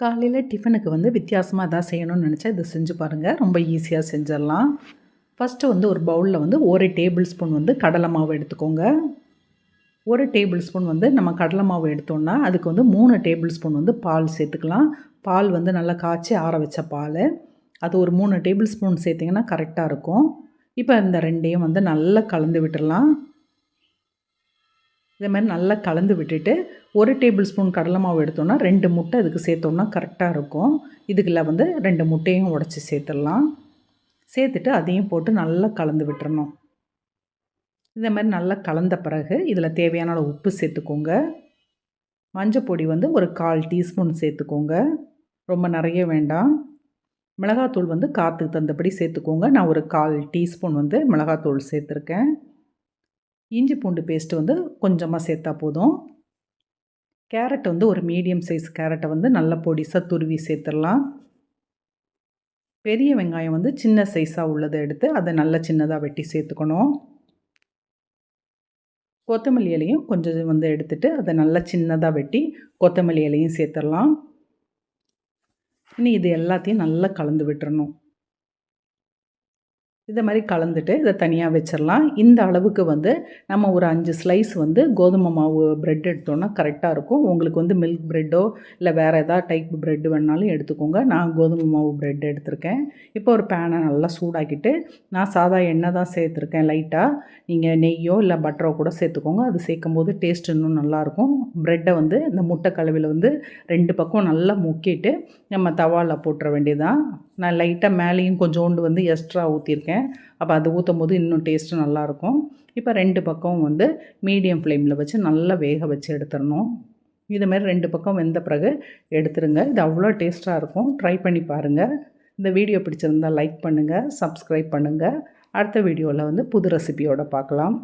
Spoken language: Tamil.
காலையில் டிஃபனுக்கு வந்து வித்தியாசமாக எதாவது செய்யணும்னு நினச்சா இதை செஞ்சு பாருங்கள் ரொம்ப ஈஸியாக செஞ்சிடலாம். ஃபஸ்ட்டு வந்து ஒரு பவுலில் வந்து ஒரு டேபிள் ஸ்பூன் வந்து கடலை மாவு எடுத்துக்கோங்க. ஒரு டேபிள் ஸ்பூன் வந்து நம்ம கடலை மாவு எடுத்தோம்னா அதுக்கு வந்து மூணு டேபிள் ஸ்பூன் வந்து பால் சேர்த்துக்கலாம். பால் வந்து நல்லா காய்ச்சி ஆற வச்ச பால். அது ஒரு மூணு டேபிள் ஸ்பூன் சேர்த்திங்கன்னா கரெக்டாக இருக்கும். இப்போ இந்த ரெண்டையும் வந்து நல்லா கலந்து விட்டுடலாம். இதே மாதிரி நல்லா கலந்து விட்டுட்டு ஒரு டேபிள் ஸ்பூன் கடலை மாவு எடுத்தோன்னா ரெண்டு முட்டை அதுக்கு சேர்த்தோம்னா கரெக்டாக இருக்கும். இதுக்குள்ள வந்து ரெண்டு முட்டையும் உடச்சி சேர்த்துடலாம். சேர்த்துட்டு அதையும் போட்டு நல்லா கலந்து விட்டுறணும். இதே மாதிரி நல்லா கலந்த பிறகு இதில் தேவையான அளவு உப்பு சேர்த்துக்கோங்க. மஞ்சள் பொடி வந்து ஒரு கால் டீஸ்பூன் சேர்த்துக்கோங்க. ரொம்ப நிறைய வேண்டாம். மிளகாத்தூள் வந்து காற்றுக்கு தந்தபடி சேர்த்துக்கோங்க. நான் ஒரு கால் டீஸ்பூன் வந்து மிளகாத்தூள் சேர்த்துருக்கேன். இஞ்சி பூண்டு பேஸ்ட்டு வந்து கொஞ்சமாக சேர்த்தா போதும். கேரட் வந்து ஒரு மீடியம் சைஸ் கேரட்டை வந்து நல்ல பொடிசாக துருவி சேர்த்துடலாம். பெரிய வெங்காயம் வந்து சின்ன சைஸாக உள்ளதை எடுத்து அதை நல்ல சின்னதாக வெட்டி சேர்த்துக்கணும். கொத்தமல்லி இலையும் கொஞ்சம் வந்து எடுத்துகிட்டு அதை நல்லா சின்னதாக வெட்டி கொத்தமல்லி இலையும் சேர்த்துடலாம். இனி இது எல்லாத்தையும் நல்லா கலந்து விட்டுறணும். இதை மாதிரி கலந்துட்டு இதை தனியாக வச்சிடலாம். இந்த அளவுக்கு வந்து நம்ம ஒரு அஞ்சு ஸ்லைஸ் வந்து கோதுமை மாவு ப்ரெட் எடுத்தோன்னா கரெக்டாக இருக்கும். உங்களுக்கு வந்து மில்க் ப்ரெட்டோ இல்லை வேறு எதாவது டைப் ப்ரெட் வேணாலும் எடுத்துக்கோங்க. நான் கோதுமை மாவு ப்ரெட் எடுத்திருக்கேன். இப்போ ஒரு பேனை நல்லா சூடாக்கிட்டு நான் சாதா எண்ணெய் தான் சேர்த்துருக்கேன் லைட்டாக நீங்கள் நெய்யோ இல்லை பட்டரோ கூட சேர்த்துக்கோங்க. அது சேர்க்கும் போது டேஸ்ட் இன்னும் நல்லாயிருக்கும் ப்ரெட்டை வந்து இந்த முட்டை கலவையில் வந்து ரெண்டு பக்கம் நல்லா முக்கிட்டு நம்ம தவாவில் போட்டுற வேண்டியதான் நான் லைட்டாக மேலேயும் கொஞ்சோண்டு வந்து எக்ஸ்ட்ரா ஊற்றிருக்கேன் அப்போ அது ஊற்றும் போது இன்னும் டேஸ்ட்டு நல்லாயிருக்கும். இப்போ ரெண்டு பக்கம் வந்து மீடியம் ஃப்ளேமில் வச்சு நல்லா வேக வச்சு எடுத்துடணும். இதுமாரி ரெண்டு பக்கம் வெந்த பிறகு எடுத்துருங்க. இது அவ்வளோ டேஸ்ட்டாக இருக்கும். ட்ரை பண்ணி பாருங்கள் இந்த வீடியோ பிடிச்சிருந்தால் லைக் பண்ணுங்கள் சப்ஸ்கிரைப் பண்ணுங்கள் அடுத்த வீடியோவில் வந்து புது ரெசிபியோடு பார்க்கலாம்.